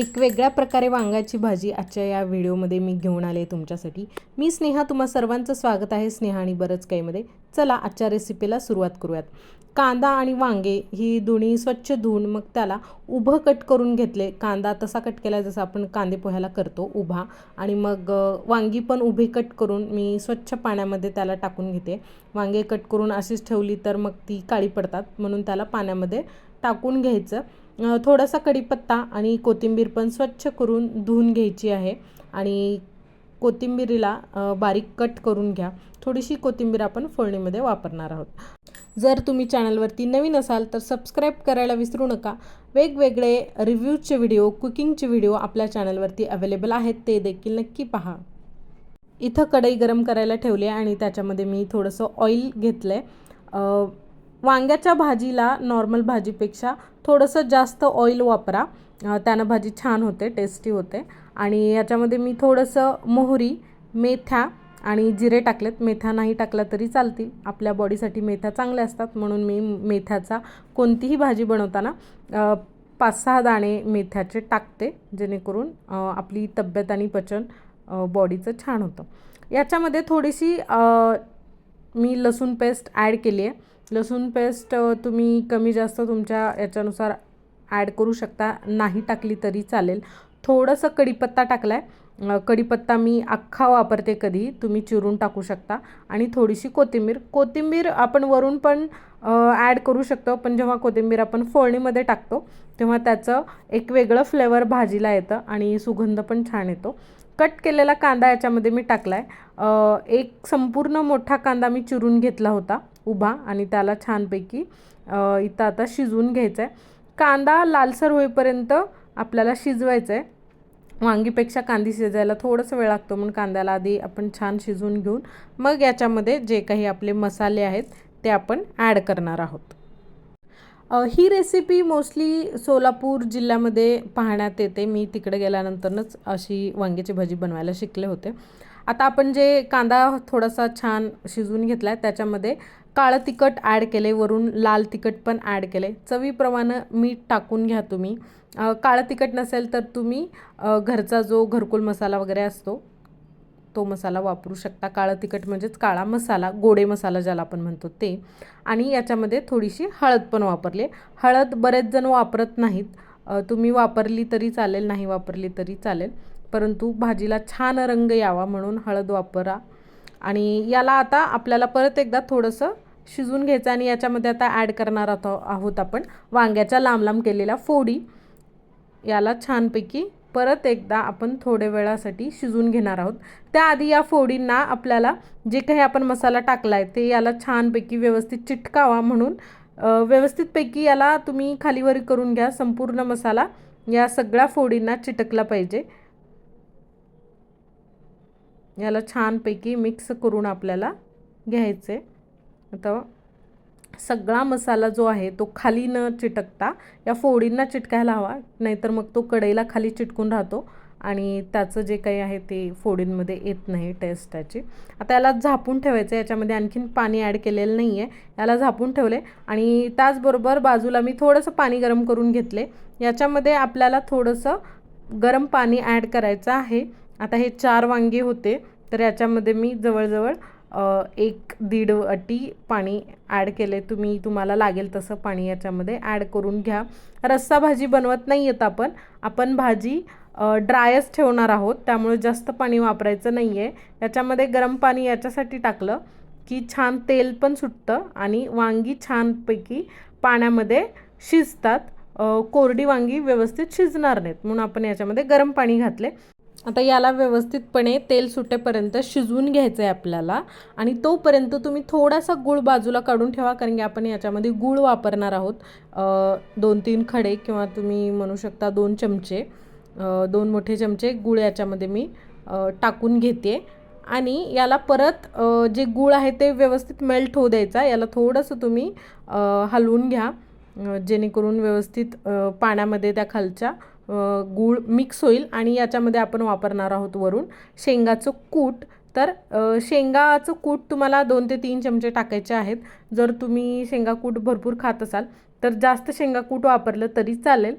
एक वेगळ्या प्रकारे वांग्याची भाजी आजच्या या व्हिडिओमध्ये मी घेऊन आले तुमच्यासाठी. मी स्नेहा तुम्हा सर्वांचं स्वागत आहे स्नेहा आणि बरंच काहीमध्ये. चला आजच्या रेसिपीला सुरुवात करूयात. कांदा आणि वांगे ही दोन्ही स्वच्छ धुवून मग त्याला उभं कट करून घेतले. कांदा तसा कट केला जसं आपण कांदे पोह्याला करतो उभा. आणि मग वांगी पण उभे कट करून मी स्वच्छ पाण्यामध्ये त्याला टाकून घेते. वांगे कट करून अशीच ठेवली तर मग ती काळी पडतात. म्हणून त्याला पाण्यामध्ये टाकून घ्यायचं. थोडासा कढीपत्ता आणि कोथिंबीर पण स्वच्छ करून धुवून घ्यायची आहे. आणि कोथिंबीरीला बारीक कट करून घ्या. थोडीशी कोथिंबीर आपण फोडणीमध्ये वापरणार आहोत. जर तुम्ही चॅनलवरती नवीन असाल तर सबस्क्राईब करायला विसरू नका. वेगवेगळे रिव्ह्यूजचे व्हिडिओ कुकिंगचे व्हिडिओ आपल्या चॅनलवरती अवेलेबल आहेत ते देखील नक्की पहा. इथं कढई गरम करायला ठेवली आहे आणि त्याच्यामध्ये मी थोडंसं ऑइल घेतलं आहे वांग्याच्या भाजीला नॉर्मल भाजीपेक्षा थोडंसं जास्त ऑइल वापरा. त्यानं भाजी छान होते टेस्टी होते. आणि याच्यामध्ये मी थोडंसं मोहरी मेथ्या आणि जिरे टाकलेत. मेथ्या नाही टाकला तरी चालतील. आपल्या बॉडीसाठी मेथ्या चांगल्या असतात. म्हणून मी मेथ्याचा कोणतीही भाजी बनवताना पाच सहा दाणे मेथ्याचे टाकते जेणेकरून आपली तब्येत आणि पचन बॉडीचं छान होतं. याच्यामध्ये थोडीशी मी लसूण पेस्ट ॲड केली आहे. लसूण पेस्ट तुम्ही कमी जास्त तुमच्या याच्यानुसार ॲड करू शकता. नाही टाकली तरी चालेल. थोडंसं कढीपत्ता टाकला आहे कढीपत्ता मी अख्खा वापरते कधी. तुम्ही चिरून टाकू शकता. आणि थोडीशी कोथिंबीर. कोथिंबीर आपण वरून पण ॲड करू शकतो. पण जेव्हा कोथिंबीर आपण फोडणीमध्ये टाकतो तेव्हा त्याचं एक वेगळं फ्लेवर भाजीला येतं आणि सुगंध पण छान येतो. कट केलेला कांदा याच्यामध्ये मी टाकला आहे एक संपूर्ण मोठा कांदा मी चिरून घेतला होता उभा आणि त्याला छानपैकी इथं आता शिजवून घ्यायचं आहे कांदा लालसर होईपर्यंत आपल्याला शिजवायचं आहे वांगीपेक्षा कांदी शिजायला थोडंसं वेळ लागतो म्हणून कांद्याला आधी आपण छान शिजवून घेऊन मग याच्यामध्ये जे काही आपले मसाले आहेत ते आपण ॲड करणार आहोत. ही रेसिपी मोस्टली सोलापूर जिल्ह्यामध्ये पाहण्यात येते. मी तिकडे गेल्यानंतरच अशी वांग्याची भाजी बनवायला शिकले होते. आता आपण जे कांदा थोडासा छान शिजवून घेतला आहे त्याच्यामध्ये काळं तिखट ॲड केले वरून लाल तिखट पण ॲड केले. चवीप्रमाणे मीठ टाकून घ्या तुम्ही. काळं तिखट नसेल तर तुम्ही घरचा जो घरकुल मसाला वगैरे असतो तो मसाला वापरू शकता. काळं तिखट म्हणजेच काळा मसाला गोडे मसाला ज्याला आपण म्हणतो ते. आणि याच्यामध्ये थोडीशी हळद पण वापरली. हळद बरेच जण वापरत नाहीत. तुम्ही वापरली तरी चालेल नाही वापरली तरी चालेल. परंतु भाजीला छान रंग यावा म्हणून हळद वापरा. आणि याला आता आपल्याला परत एकदा थोडंसं शिजवून घ्यायचं आणि याच्यामध्ये आता ॲड करणार आहोत आहोत आपण. वांग्याच्या लांब लांब केलेल्या फोडी. याला छानपैकी परत एकदा आपण थोड्या वेळासाठी शिजवून घेणार आहोत. त्याआधी या फोडींना आपल्याला जे काही आपण मसाला टाकला आहे ते याला छानपैकी व्यवस्थित चिटकावा म्हणून व्यवस्थितपैकी याला तुम्ही खालीवरी करून घ्या. संपूर्ण मसाला या सगळ्या फोडींना चिटकला पाहिजे. याला छानपैकी मिक्स करून आपल्याला घ्यायचे आता सगळा मसाला जो आहे तो खाली न चिटकता या फोडींना चिटकायला हवा नाहीतर मग तो कढईला खाली चिटकून राहतो आणि त्याचं जे काही आहे ते फोडींमध्ये येत नाही टेस्ट त्याची. आता याला झापून ठेवायचं आहे याच्यामध्ये आणखीन पाणी ॲड केलेलं नाही आहे याला झापून ठेवले आणि त्याचबरोबर बाजूला मी थोडंसं पाणी गरम करून घेतले. याच्यामध्ये आपल्याला थोडंसं गरम पाणी ॲड करायचं आहे. आता हे चार वांगे होते तर याच्यामध्ये मी जवळजवळ एक दीड अटी पाणी ॲड केले. तुम्ही तुम्हाला लागेल तसं पाणी याच्यामध्ये ॲड करून घ्या. रस्सा भाजी बनवत नाही आहेत आपण. आपण भाजी ड्रायच ठेवणार आहोत. त्यामुळे जास्त पाणी वापरायचं नाही आहे याच्यामध्ये गरम पाणी याच्यासाठी टाकलं की छान तेल पण सुटतं आणि वांगी छानपैकी पाण्यामध्ये शिजतात. कोरडी वांगी व्यवस्थित शिजणार नाहीत. म्हणून आपण याच्यामध्ये गरम पाणी घातले. आता याला व्यवस्थितपणे तेल सुटेपर्यंत शिजवून घ्यायचं आहे आपल्याला. आणि तोपर्यंत तुम्ही थोडासा गूळ बाजूला काढून ठेवा कारण की आपण याच्यामध्ये गूळ वापरणार आहोत. दोन तीन खडे किंवा तुम्ही म्हणू शकता दोन चमचे. दोन मोठे चमचे गूळ याच्यामध्ये मी टाकून घेते. आणि याला परत जे गूळ आहे ते व्यवस्थित मेल्ट होऊ द्यायचा. याला थोडंसं तुम्ही हलवून घ्या. जेणेकरून व्यवस्थित पाण्यामध्ये त्या खालच्या गूळ मिक्स होईल आणि याच्यामध्ये आपण वापरणार आहोत वरून शेंगाचं कूट. तर शेंगाचं कूट तुम्हाला दोन ते तीन चमचे टाकायचे आहेत. जर तुम्ही शेंगा कूट भरपूर खात असाल तर जास्त शेंगा कूट वापरलं तरी चालेल.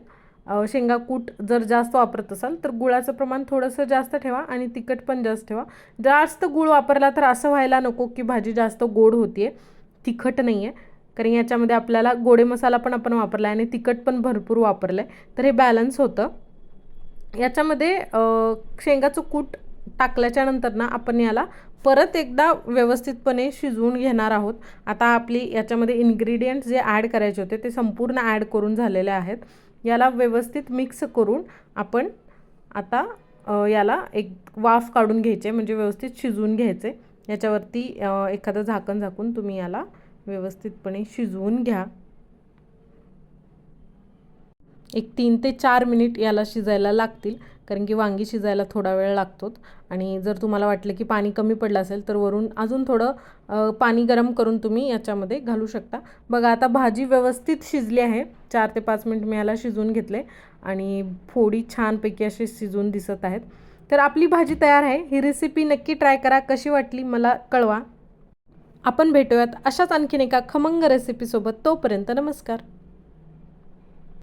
शेंगा कूट जर जास्त वापरत असाल तर गुळाचं प्रमाण थोडंसं जास्त ठेवा आणि तिखट पण जास्त ठेवा. जास्त गुळ वापरला तर असं व्हायला नको की भाजी जास्त गोड होती आहे तिखट नाही आहे कारण याच्यामध्ये आपल्याला गोडे मसाला पण आपण वापरला आहे आणि तिखट पण भरपूर वापरलं आहे तर हे बॅलन्स होतं. याच्यामध्ये शेंगाचं कूट टाकल्याच्यानंतर ना आपण याला परत एकदा व्यवस्थितपणे शिजवून घेणार आहोत. आता आपली याच्यामध्ये इन्ग्रेडियंट्स जे ॲड करायचे होते ते संपूर्ण ॲड करून झालेले आहेत. याला व्यवस्थित मिक्स करून आपण आता याला एक वाफ काढून घ्यायचे म्हणजे व्यवस्थित शिजवून घ्यायचे. याच्यावरती एखादं झाकण झाकून तुम्ही याला व्यवस्थितपणे शिजवून घ्या. एक तीन ते चार मिनिट याला शिजायला लागतील कारण की वांगी शिजायला थोडा वेळ लागतोच. आणि जर तुम्हाला वाटलं की पाणी कमी पडलं असेल तर वरून अजून थोडं पाणी गरम करून तुम्ही याच्यामध्ये घालू शकता. बघा आता भाजी व्यवस्थित शिजली आहे. चार ते पाच मिनिट मी याला शिजवून घेतले आणि फोडी छानपैकी अशी शिजून दिसत आहेत. तर आपली भाजी तयार आहे. ही रेसिपी नक्की ट्राय करा. कशी वाटली मला कळवा. आपण भेटूयात अशाच आणखीन एका खमंग रेसिपीसोबत तोपर्यंत नमस्कार.